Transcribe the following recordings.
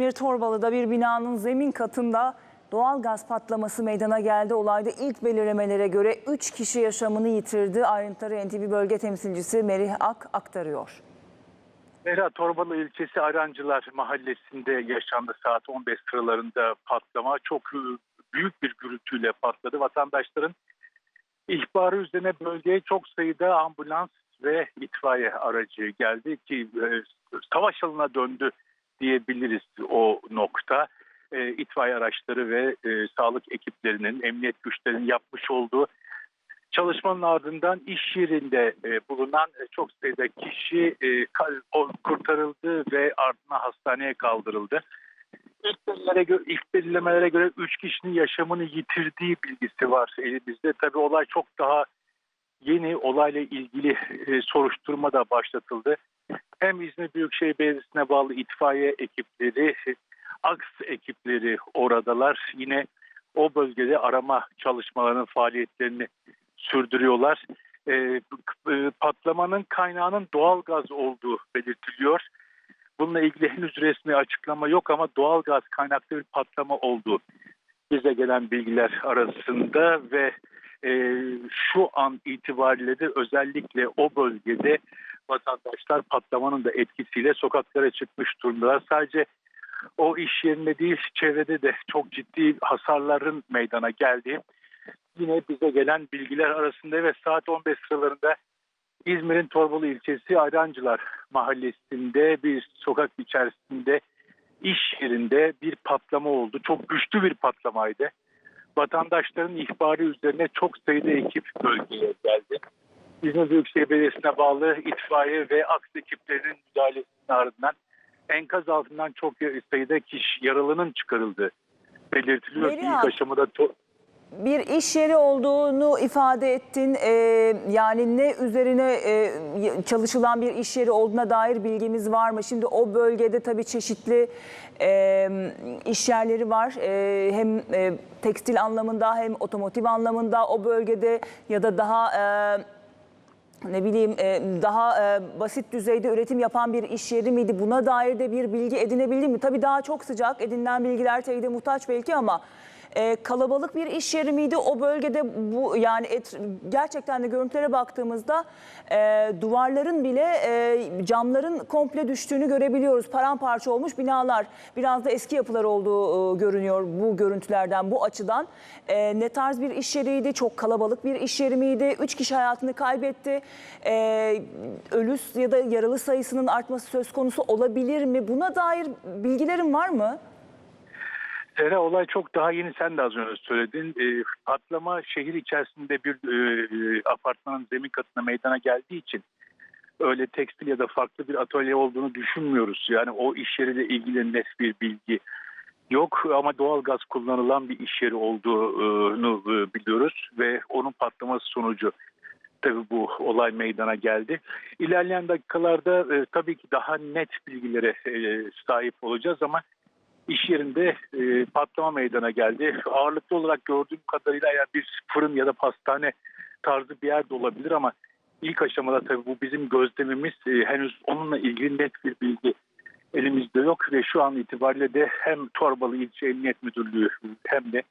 İzmir Torbalı'da bir binanın zemin katında doğal gaz patlaması meydana geldi. Olayda ilk belirlemelere göre 3 kişi yaşamını yitirdi. Ayrıntıları NTV bölge temsilcisi Merih Ak aktarıyor. Mera Torbalı ilçesi Arancılar mahallesinde yaşandı saat 15 sıralarında patlama. Çok büyük bir gürültüyle patladı. Vatandaşların ihbarı üzerine bölgeye çok sayıda ambulans ve itfaiye aracı geldi ki e, savaş alanına döndü diyebiliriz o nokta. E, itfaiye araçları ve e, sağlık ekiplerinin, emniyet güçlerinin yapmış olduğu Çalışmanın ardından iş yerinde e, bulunan e, çok sayıda kişi e, kurtarıldı ve ardına hastaneye kaldırıldı. İlk göre, ilk belirlemelere göre 3 kişinin yaşamını yitirdiği bilgisi var elimizde. Tabii olay çok daha yeni olayla ilgili e, soruşturma da başlatıldı. Hem İzmir Büyükşehir Belediyesi'ne bağlı itfaiye ekipleri, AKS ekipleri oradalar. Yine o bölgede arama çalışmalarının faaliyetlerini sürdürüyorlar. E, e, patlamanın kaynağının doğal gaz olduğu belirtiliyor. Bununla ilgili henüz resmi açıklama yok ama doğal gaz kaynaklı bir patlama olduğu bize gelen bilgiler arasında ve e, şu an itibariyle de özellikle o bölgede vatandaşlar patlamanın da etkisiyle sokaklara çıkmış durumdalar. Sadece o iş yerinde değil çevrede de çok ciddi hasarların meydana geldiği yine bize gelen bilgiler arasında ve saat 15 sıralarında İzmir'in Torbalı ilçesi Ayrancılar mahallesinde bir sokak içerisinde iş yerinde bir patlama oldu. Çok güçlü bir patlamaydı. Vatandaşların ihbarı üzerine çok sayıda ekip bölgeye geldi. İzmir Büyükşehir Belediyesi'ne bağlı itfaiye ve aks ekiplerinin müdahalesinin ardından enkaz altından çok sayıda kişi yaralının çıkarıldığı belirtiliyor. Meriha. İlk aşamada to- Bir iş yeri olduğunu ifade ettin. Ee, yani ne üzerine e, çalışılan bir iş yeri olduğuna dair bilgimiz var mı? Şimdi o bölgede tabii çeşitli e, iş yerleri var. E, hem e, tekstil anlamında hem otomotiv anlamında o bölgede ya da daha... E, ne bileyim e, daha e, basit düzeyde üretim yapan bir iş yeri miydi? Buna dair de bir bilgi edinebildin mi? Tabii daha çok sıcak edinilen bilgiler teyide muhtaç belki ama e, kalabalık bir iş yeri miydi? O bölgede bu yani et, gerçekten de görüntülere baktığımızda e, duvarların bile e, camların komple düştüğünü görebiliyoruz. Paramparça olmuş binalar. Biraz da eski yapılar olduğu e, görünüyor bu görüntülerden, bu açıdan. E, ne tarz bir iş yeriydi? Çok kalabalık bir iş yeri miydi? Üç kişi hayatını kaybetti. E, ölü ya da yaralı sayısının artması söz konusu olabilir mi? Buna dair bilgilerin var mı? Sera olay çok daha yeni sen de az önce söyledin. E, patlama şehir içerisinde bir e, apartmanın zemin katına meydana geldiği için öyle tekstil ya da farklı bir atölye olduğunu düşünmüyoruz. Yani o iş yeriyle ilgili net bir bilgi yok ama doğal gaz kullanılan bir iş yeri olduğunu e, biliyoruz ve onun patlaması sonucu tabii bu olay meydana geldi. İlerleyen dakikalarda e, tabii ki daha net bilgilere e, sahip olacağız ama iş yerinde e, patlama meydana geldi. Ağırlıklı olarak gördüğüm kadarıyla yani bir fırın ya da pastane tarzı bir yerde olabilir ama ilk aşamada tabii bu bizim gözlemimiz e, henüz onunla ilgili net bir bilgi elimizde yok ve şu an itibariyle de hem Torbalı İlçe Emniyet Müdürlüğü hem de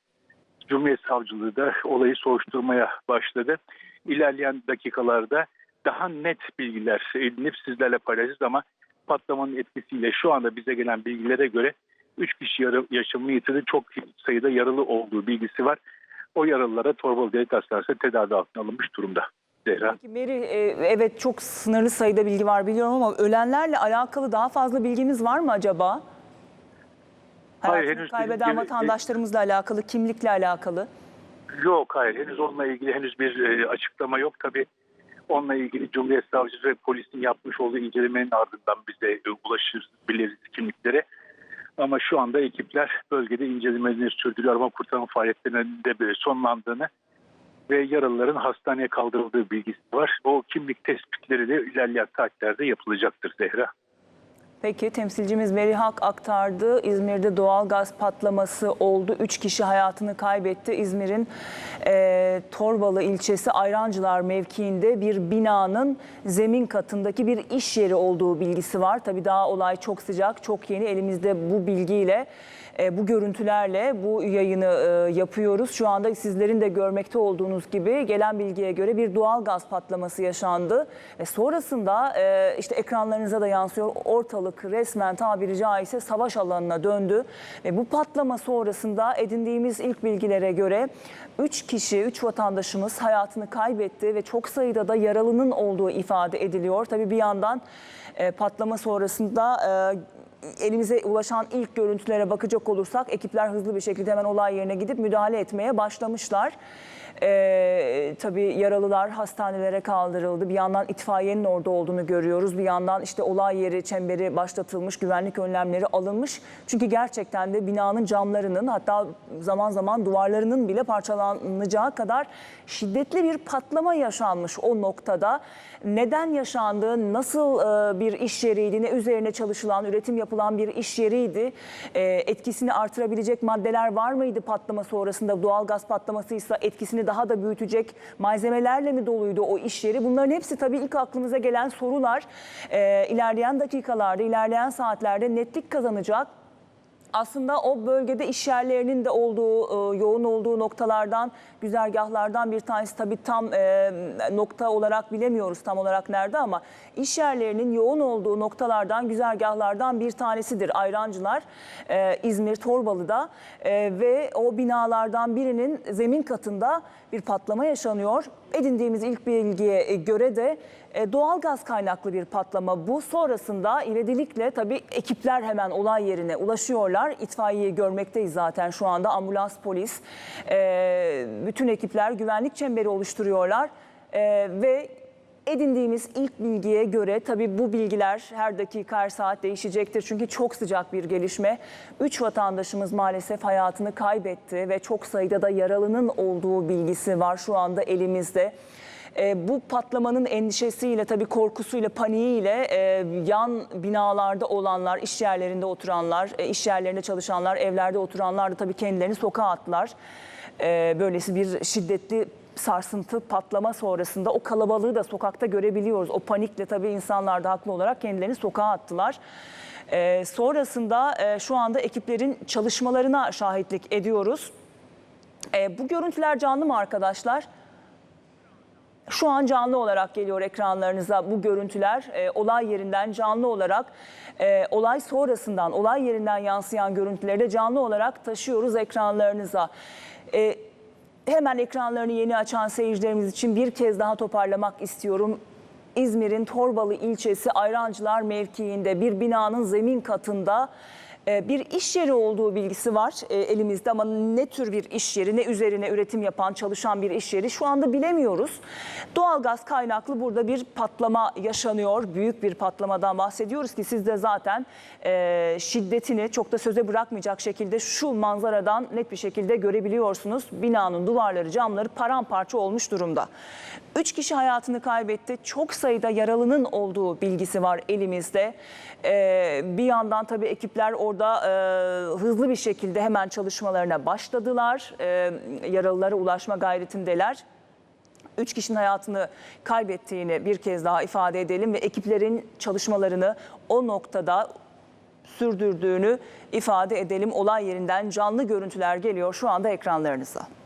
Cumhuriyet Savcılığı da olayı soruşturmaya başladı. İlerleyen dakikalarda daha net bilgiler edinip sizlerle paylaşacağız ama patlamanın etkisiyle şu anda bize gelen bilgilere göre 3 kişi yarı, yaşamını yitirdi. Çok sayıda yaralı olduğu bilgisi var. O yaralılara Torbalı Devlet Hastanesi'ne tedavi altına alınmış durumda. Zehra. Peki Meri, e, evet çok sınırlı sayıda bilgi var biliyorum ama ölenlerle alakalı daha fazla bilgimiz var mı acaba? Hayır, Hayatını henüz kaybeden bilgi- vatandaşlarımızla alakalı, kimlikle alakalı. Yok hayır henüz onunla ilgili henüz bir e, açıklama yok. Tabii onunla ilgili Cumhuriyet Savcısı ve polisin yapmış olduğu incelemenin ardından bize e, ulaşır biliriz kimlikleri. Ama şu anda ekipler bölgede incelemelerini sürdürüyor ama kurtarma faaliyetlerinin de sonlandığını ve yaralıların hastaneye kaldırıldığı bilgisi var. O kimlik tespitleri de ilerleyen saatlerde yapılacaktır Zehra. Peki temsilcimiz Merihak aktardı. İzmir'de doğal gaz patlaması oldu. Üç kişi hayatını kaybetti. İzmir'in e, Torbalı ilçesi Ayrancılar mevkiinde bir binanın zemin katındaki bir iş yeri olduğu bilgisi var. Tabii daha olay çok sıcak, çok yeni. Elimizde bu bilgiyle e, bu görüntülerle bu yayını e, yapıyoruz. Şu anda sizlerin de görmekte olduğunuz gibi gelen bilgiye göre bir doğal gaz patlaması yaşandı. Ve sonrasında e, işte ekranlarınıza da yansıyor ortalık resmen tabiri caizse savaş alanına döndü. Ve bu patlama sonrasında edindiğimiz ilk bilgilere göre 3 kişi, 3 vatandaşımız hayatını kaybetti ve çok sayıda da yaralının olduğu ifade ediliyor. Tabii bir yandan e, patlama sonrasında e, elimize ulaşan ilk görüntülere bakacak olursak ekipler hızlı bir şekilde hemen olay yerine gidip müdahale etmeye başlamışlar. Ee, tabii yaralılar hastanelere kaldırıldı. Bir yandan itfaiyenin orada olduğunu görüyoruz. Bir yandan işte olay yeri çemberi başlatılmış, güvenlik önlemleri alınmış. Çünkü gerçekten de binanın camlarının hatta zaman zaman duvarlarının bile parçalanacağı kadar şiddetli bir patlama yaşanmış o noktada. Neden yaşandı, nasıl e, bir iş yeriydi, ne üzerine çalışılan, üretim yapılan bir iş yeriydi, E, etkisini artırabilecek maddeler var mıydı patlama sonrasında, doğal gaz patlamasıysa etkisini daha da büyütecek malzemelerle mi doluydu o iş yeri? Bunların hepsi tabii ilk aklımıza gelen sorular. E, ilerleyen dakikalarda, ilerleyen saatlerde netlik kazanacak aslında o bölgede iş yerlerinin de olduğu, e, yoğun olduğu noktalardan, güzergahlardan bir tanesi tabii tam e, nokta olarak bilemiyoruz tam olarak nerede ama iş yerlerinin yoğun olduğu noktalardan, güzergahlardan bir tanesidir Ayrancılar, e, İzmir Torbalı'da ve o binalardan birinin zemin katında bir patlama yaşanıyor. Edindiğimiz ilk bilgiye göre de e, doğal gaz kaynaklı bir patlama bu. Sonrasında ivedilikle tabii ekipler hemen olay yerine ulaşıyorlar. İtfaiyeyi görmekteyiz zaten şu anda ambulans, polis, e, bütün ekipler güvenlik çemberi oluşturuyorlar E, ve edindiğimiz ilk bilgiye göre tabii bu bilgiler her dakika her saat değişecektir. Çünkü çok sıcak bir gelişme. Üç vatandaşımız maalesef hayatını kaybetti ve çok sayıda da yaralının olduğu bilgisi var şu anda elimizde. E, bu patlamanın endişesiyle tabii korkusuyla, paniğiyle e, yan binalarda olanlar, iş yerlerinde oturanlar, e, iş yerlerinde çalışanlar, evlerde oturanlar da tabii kendilerini sokağa attılar. E, böylesi bir şiddetli sarsıntı, patlama sonrasında o kalabalığı da sokakta görebiliyoruz. O panikle tabii insanlar da haklı olarak kendilerini sokağa attılar. E, sonrasında e, şu anda ekiplerin çalışmalarına şahitlik ediyoruz. E, bu görüntüler canlı mı arkadaşlar? Şu an canlı olarak geliyor ekranlarınıza bu görüntüler. E, olay yerinden canlı olarak, e, olay sonrasından, olay yerinden yansıyan görüntüleri de canlı olarak taşıyoruz ekranlarınıza. E, hemen ekranlarını yeni açan seyircilerimiz için bir kez daha toparlamak istiyorum. İzmir'in Torbalı ilçesi Ayrancılar mevkiinde bir binanın zemin katında bir iş yeri olduğu bilgisi var e, elimizde ama ne tür bir iş yeri, ne üzerine üretim yapan, çalışan bir iş yeri şu anda bilemiyoruz. Doğalgaz kaynaklı burada bir patlama yaşanıyor. Büyük bir patlamadan bahsediyoruz ki siz de zaten e, şiddetini çok da söze bırakmayacak şekilde şu manzaradan net bir şekilde görebiliyorsunuz. Binanın duvarları, camları paramparça olmuş durumda. Üç kişi hayatını kaybetti. Çok sayıda yaralının olduğu bilgisi var elimizde. E, bir yandan tabii ekipler orada e, hızlı bir şekilde hemen çalışmalarına başladılar. E, yaralılara ulaşma gayretindeler. Üç kişinin hayatını kaybettiğini bir kez daha ifade edelim ve ekiplerin çalışmalarını o noktada sürdürdüğünü ifade edelim. Olay yerinden canlı görüntüler geliyor şu anda ekranlarınıza.